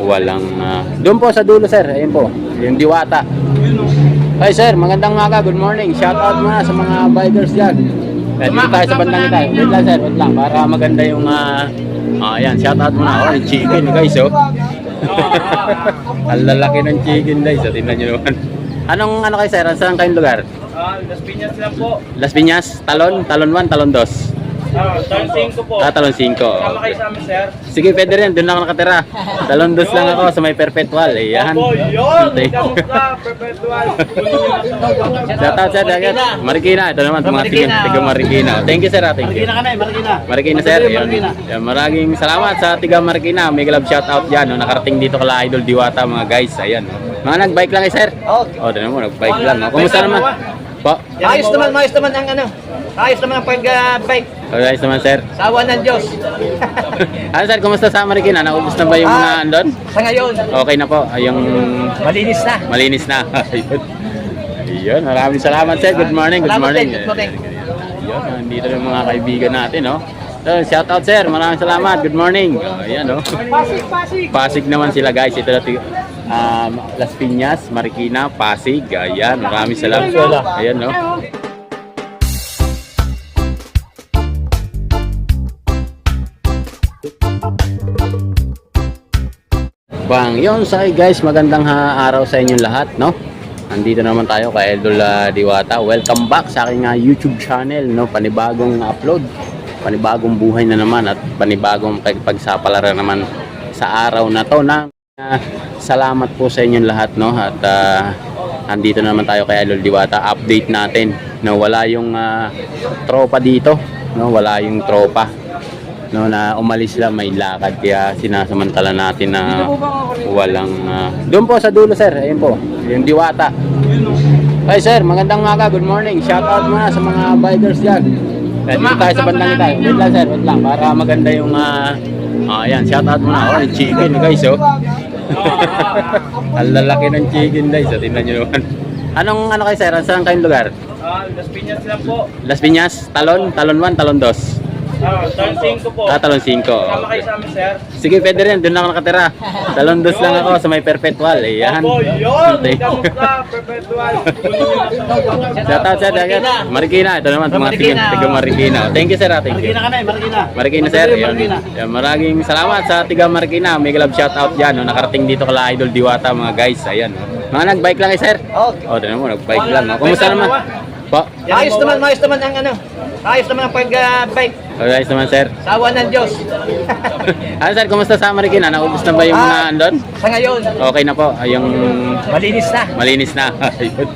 walang ah, doon po sa dulo sir. Ayun po. Yung diwata. Hi sir magandang umaga. Good morning. Shout out muna sa mga bikers dyan. Dito tayo sa bandang ito wait lang sir. Wait lang. Para maganda yung ah ah, ayan. Shout out muna oh yung chicken guys oh. Ang lalaki ng chicken guys. Oh, tingnan nyo naman. Anong ano kayo sir? Saan kayong lugar? Ah, Las Piñas lang po. Las Piñas? Talon? Talon 1 talon 2 Ah, turn 5 po. ah talon 5 Sama kayo sa amin, sir. Sige, pwede rin. Doon lang ako nakatira. Talon dos lang ako sa may perpetual. Eh, yan. Opo, yun! You. Kamusta, perpetual. Shout out, sir. Dagat. Marikina. Ito naman, mga tiga, Marikina, tiga oh. Marikina. Thank you, sir. ah. Thank you. Marikina kami, Marikina. Marikina, sir. Marikina. Yan, maraming salamat sa tiga Marikina. May love shout out yan. No? Nakarating dito kala Idol Diwata, mga guys. Ayan. no? Mga nag-bike lang eh, sir. Okay. O, oh, mo, nag-bike lang. No? Kumusta naman? Po. Ayos naman, ayos naman ang ano. Ayos naman ang pag-bike. Oh, guys naman, sir. Sawa ng Diyos. ano, sir? Kumusta sa Marikina? Naubos na ba yung mga Ah. andon? Sa ngayon, Okay na po. Yung malinis na. Malinis na. Ayun. Ayun, maraming salamat sir. Good morning, good morning. good morning. Ayun, nandito yung mga kaibigan natin, no? So, shout out sir, maraming salamat. Good morning. Oh, ayan, no? Pasig, pasig. Pasig naman sila guys. Ito natin um, Las Piñas, Marikina, Pasig. Ayan, maraming salamat. Ayan, no? Bang, yun sa guys, magandang ha, araw sa inyong lahat, no? Nandito naman tayo kay Idol ah, Diwata. Welcome back sa aking ah, YouTube channel, no? Panibagong upload, panibagong buhay na naman at panibagong pag- pagsapalaran naman sa araw na to na ah, salamat po sa inyong lahat, no? At ah, andito naman tayo kay Idol Diwata. Update natin, no? Wala yung ah, tropa dito, no? Wala yung tropa no? Na umalis lang may lakad. Kaya sinasamantala natin na walang ah, doon po sa dulo sir. Ayun po yung diwata. Hi sir magandang umaga. Good morning. Shout out muna sa mga bikers dyan. Kaya dito tayo sa bandang ito wait lang sir. Wait lang para maganda yung ah ah, ayan shout out muna. Oh chicken guys oh ang lalaki ng chicken guys. Oh, tingnan nyo naman. Anong ano kayo sir? Saan kayong lugar? Ah, Las Piñas lang po. Las Piñas talon talon 1 talon 2 Ah, turn 5 po. ah talon 5 Sama kayo sa amin, sir. Sige, pwede rin. Doon lang ako nakatira. Talon dos lang ako sa may perpetual. Eh, yan. Opo, yun! Kamusta, perpetual. Shout out, sir. Marikina. Ito naman, Sa mga tiga, Marikina, tiga oh. Marikina. Thank you, sir. ah. Thank you. Marikina kami, Marikina. Marikina, sir. Marikina. Yan, maraming salamat sa tiga Marikina. May love shout out dyan. No? Nakarating dito kala Idol Diwata, mga guys. Ayan. Mga nag-bike lang eh, sir. Okay. O, oh, mo, nag-bike lang. Kumusta naman? Po. Ayos naman, ayos naman ang ano. Ayos naman ang pag-bike. Oh, guys naman, sir. Sawa ng Diyos. ano, sir? Kumusta sa Marikina? Naubos na ba yung mga Ah. andon? Sa ngayon, Okay na po. Ay, Yung malinis na. Malinis na. Ayun.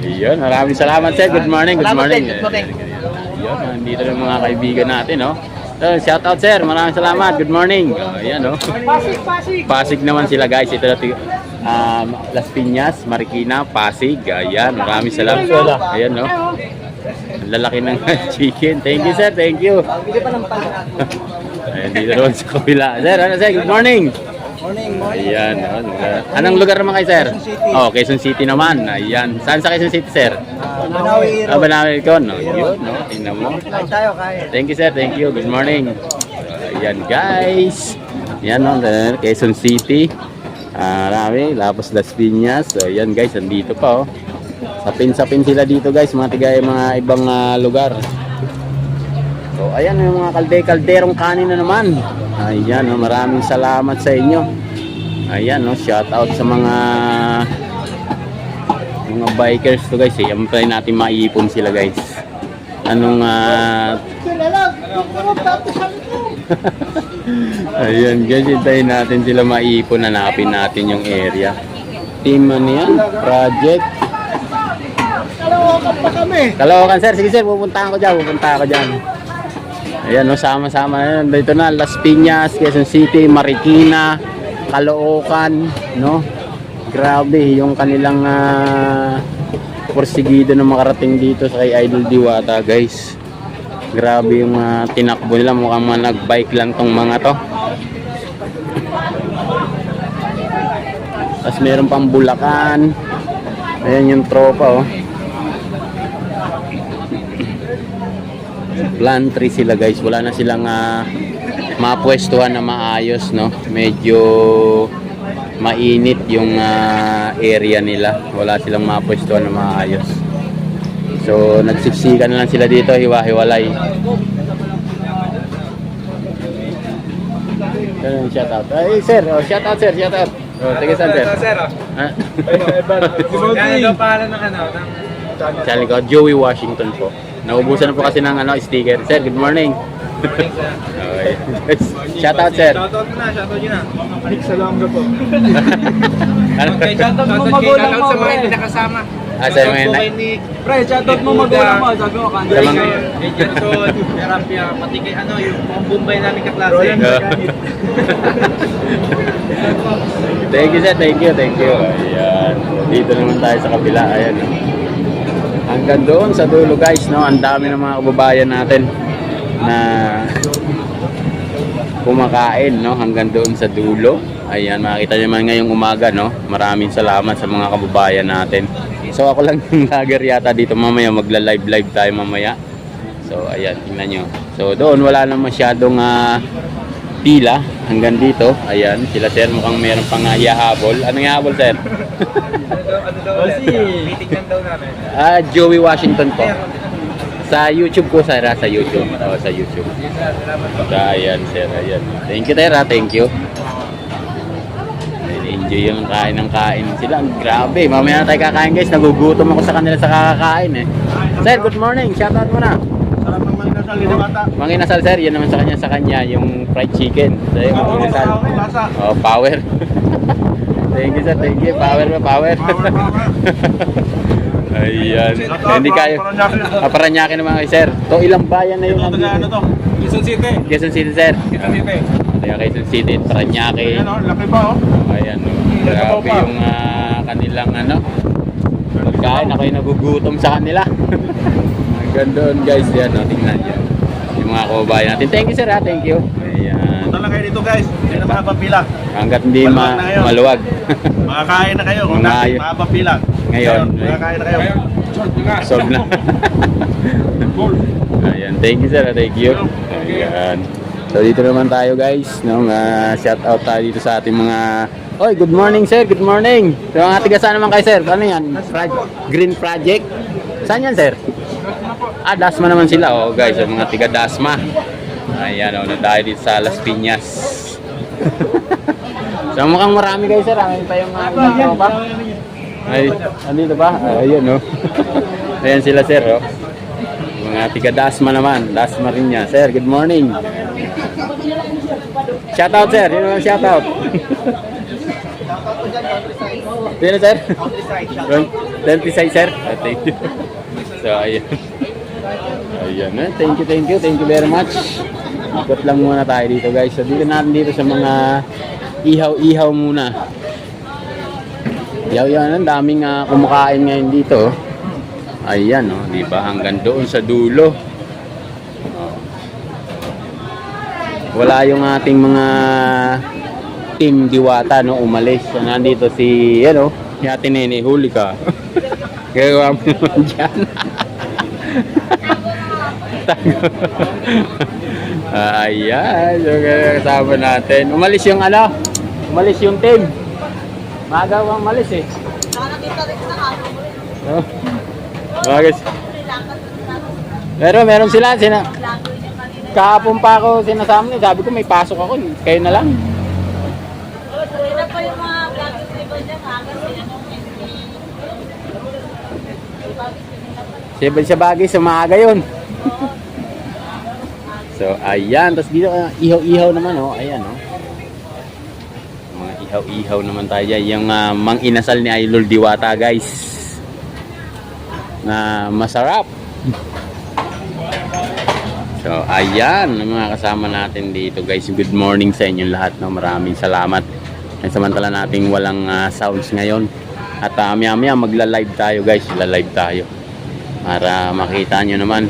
Ayun, maraming salamat sir. Good morning, good Salamat morning. din, good morning. Ayun, nandito yung mga kaibigan natin, no? So, shout out sir, maraming salamat. Good morning. Ayan, no? Pasig, pasig. Pasig naman sila guys. Ito natin um, Las Piñas, Marikina, Pasig. Ayan, maraming salamat. Ayan, no? Ang lalaki ng chicken. Thank you sir, thank you. Ayan, dito naman sa kabila. Sir, ano sir? Good morning. Morning, Ayan, no? Anong lugar naman kayo, sir? Oh, Quezon City naman. Ayan. Saan sa Quezon City, sir? Manawi, Ah, Banawi ko, no? Yun, no? Tingnan mo. Tayo, kain. Thank you, sir. Thank you. Good morning. Ayan, guys. Ayan, no? Quezon City. Ah, Marami. Lapos Las Piñas. So, ayan, guys. Andito pa, oh. Sapin-sapin sila dito, guys. Mga tiga mga ibang ah, lugar. So, ayan yung mga kalde-kalderong kanin na naman. Ayan, no, maraming salamat sa inyo. Ayan, no, shout out sa mga mga bikers to guys. Eh. Siyempre natin maipon sila guys. Anong ah Ayan guys, hintayin natin sila maipon. Hanapin natin yung area. Team ano yan? Project. Kalawakan pa kami. Kalawakan sir, sige sir, pupuntahan ko dyan, pupuntahan ko dyan. Ayan, no, sama-sama na yan. Dito na, Las Piñas, Quezon City, Marikina, Caloocan, no? Grabe, yung kanilang ah, porsigido na makarating dito sa kay Idol Diwata, guys. Grabe yung ah, tinakbo nila, mukhang mga nag-bike lang tong mga to. Tapos meron pang Bulacan. Ayan yung tropa, oh. Plan 3 sila guys. Wala na silang ah, mapwestuhan na maayos, no? Medyo mainit yung ah, area nila. Wala silang mapwestuhan na maayos. So, nagsiksikan na lang sila dito, hiwa-hiwalay. Ganun, shout out. Ay, sir, oh, shout out, sir, shout out. Oh, saan, sir? sir, oh. Ha? Ano daw pangalan ng ano? Ng... Channel ko, Joey Washington po. Naubusan na po kasi ng ano, sticker. Sir, good morning. okay. shout out, sir. Shoutout mo na, shoutout nyo na. Ano? Okay, shoutout mo magulang mo. Shoutout sa mga hindi nakasama. Ah, sa mga na- Nick. Pre, shoutout mo magulang mo. Sabi ko, Sa kanday mga-. Kay kay Rapia, pati kay ano, yung mga Bombay namin kaklase. thank you, sir. Thank you, thank you. Ayan. Dito naman tayo sa kabila. Ayan. Hanggang doon sa dulo, guys, no? Ang dami ng mga kababayan natin na kumakain, no? Hanggang doon sa dulo. Ayan, makita niyo naman ngayong umaga, no? Maraming salamat sa mga kababayan natin. So, ako lang yung lager yata dito mamaya. Magla-live-live tayo mamaya. So, ayan, tingnan nyo. So, doon wala na masyadong ah, pila hanggang dito. Ayan, sila sir mukhang meron pang uh, yahabol. Anong yahabol, sir? Ano daw ulit? Lang daw namin. Ah, Joey Washington po. Sa YouTube ko, sir, ah, sa YouTube. Oo, sa YouTube. So, ayan, sir, ayan. Thank you, sir, ah, thank you. Enjoy yung kain ng kain sila. Ang Grabe, mamaya na tayo kakain guys. Nagugutom ako sa kanila sa kakakain eh. Sir, good morning. Shoutout mo na. Sarap ng mga nasal, ginawata. Mga inasal sir, yan naman sa kanya sa kanya yung fried chicken. So yung mga inasal. Lasa. Oh, power. thank you sir, thank you. Power ba, power. Ayan. Hindi kayo. Paranaque naman kayo sir. To ilang bayan na yung taga ano to? Quezon City. Quezon City sir. Quezon City. Taga Quezon City, Paranaque. Ayan o, laki pa oh. Grabe yung ah, kanilang ano. Pagkain, ako yung nagugutom sa kanila. Hanggang doon guys, yan. Oh, tingnan yan. Yung mga kababayan natin. Thank you sir ha, thank you. Ayan. Punta lang kayo dito guys. Hindi na mahaba pila. Hanggat hindi ma Maluwag na ngayon. maluwag. Makakain na kayo. Kung Mga- dati mahaba pila. Ngayon. Makakain na kayo. Solve na. Ayan, thank you sir, thank you. Ayan. So dito naman tayo guys, no, uh, shout out tayo dito sa ating mga Oy, good morning sir, good morning. So mga tiga saan naman kayo sir? Ano yan? Pro- Green Project? Saan yan sir? Ah, Dasma naman sila. Oh guys, yung mga tiga Dasma. Ayan, oh, na tayo dito sa Las Piñas. so mukhang marami guys sir. May pa yung mga ibang pa. Ay, andito ba? Ah, ayun, no? Ayan sila, sir, oh. Mga tiga Dasma naman. Dasma rin niya. Sir, good morning. Shout out, sir. Yun naman, shout out. Sino, sir? Countryside, sir. Ah, thank you. So, ayan. Ayan, eh. Thank you, thank you. Thank you very much. Ikot lang muna tayo dito, guys. So, dito natin dito sa mga ihaw-ihaw muna. Yaw yan, ang daming ah, kumakain ngayon dito. Ayan, oh, di ba? Hanggang doon sa dulo. Oh. Wala yung ating mga team diwata no umalis. So, nandito si ano, si Ate Nene, huli ka. Gagawa mo naman dyan. Ayan, yung kasama natin. Umalis yung ano, umalis yung team. Magawang malis eh. Nakakita rin sa. Oh. Bagay. Pero meron sila, sina kahapon pa ako sinasama niya, sabi ko may pasok ako, kayo na lang. Sila pa yung mga vloggers iba dyan. Aga sila nung Siya sa bagay, sa maaga yun. so, ayan. Tapos dito, ah, ihaw-ihaw naman, oh. Ayan, oh. Mga ihaw-ihaw naman tayo dyan. Yung ah, mang inasal ni Idol Diwata, guys. Na masarap. So, ayan, mga kasama natin dito, guys. Good morning sa inyong lahat, no. Maraming salamat. Ay, samantala nating walang ah, sounds ngayon. At uh, maya-maya magla-live tayo, guys. La-live tayo para makita nyo naman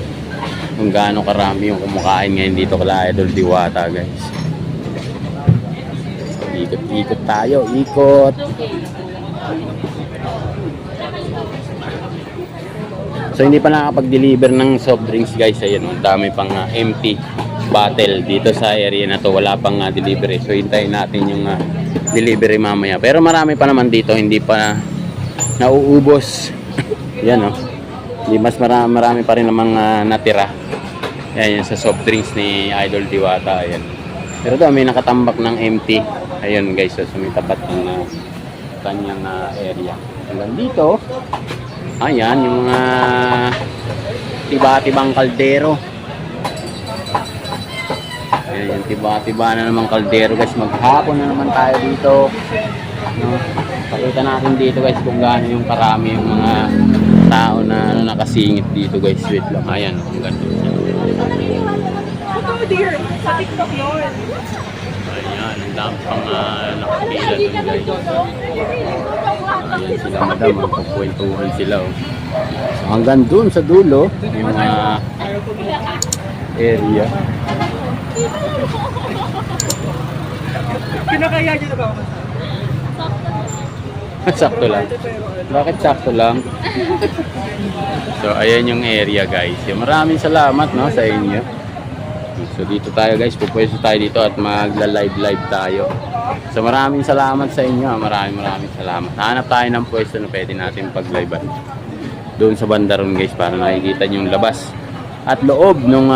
kung gaano karami yung kumakain ngayon dito kala Idol Diwata guys so, ikot ikot tayo ikot so hindi pa nakapag-deliver ng soft drinks guys ayun ang dami pang ah, empty battle dito sa area na to. Wala pang ah, delivery. So hintayin natin yung ah, delivery mamaya. Pero marami pa naman dito, hindi pa nauubos. Yan oh. Hindi mas marami, marami pa rin namang ah, natira. Yan, yan sa soft drinks ni Idol Diwata. Ayan. Pero doon may nakatambak ng empty. Ayun guys, so sumitapat ng ah, kanyang ah, area. Hanggang dito, ayan, yung mga tiba-tibang kaldero. Ayan, yung tiba-tiba na naman kaldero guys. Maghapon na naman tayo dito. No? Pakita natin dito guys kung gaano yung karami yung mga tao na ano, nakasingit dito guys. Wait lang. Ayan, ang ganda. Ayan, ang dami pang uh, nakapila dun guys. Ayan sila madam, ang pagkwentuhan sila. Oh. So, hanggang dun sa dulo, yung ah, area. Kinakaya niyo na ba ako? Sakto lang. Bakit sakto lang? so, ayan yung area guys. Maraming salamat no, sa inyo. So, dito tayo guys. Pupwesto tayo dito at magla-live-live tayo. So, maraming salamat sa inyo. ah. Maraming maraming salamat. Hanap tayo ng pwesto na pwede natin pag-live doon sa bandaron guys para nakikita yung labas at loob ng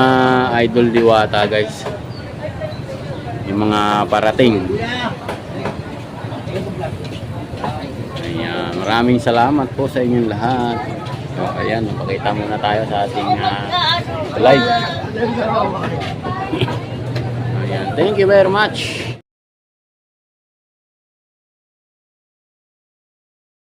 Idol Diwata guys yung mga parating Ayan, maraming salamat po sa inyong lahat. So, ayan, napakita muna tayo sa ating ah, live. Ayan, thank you very much.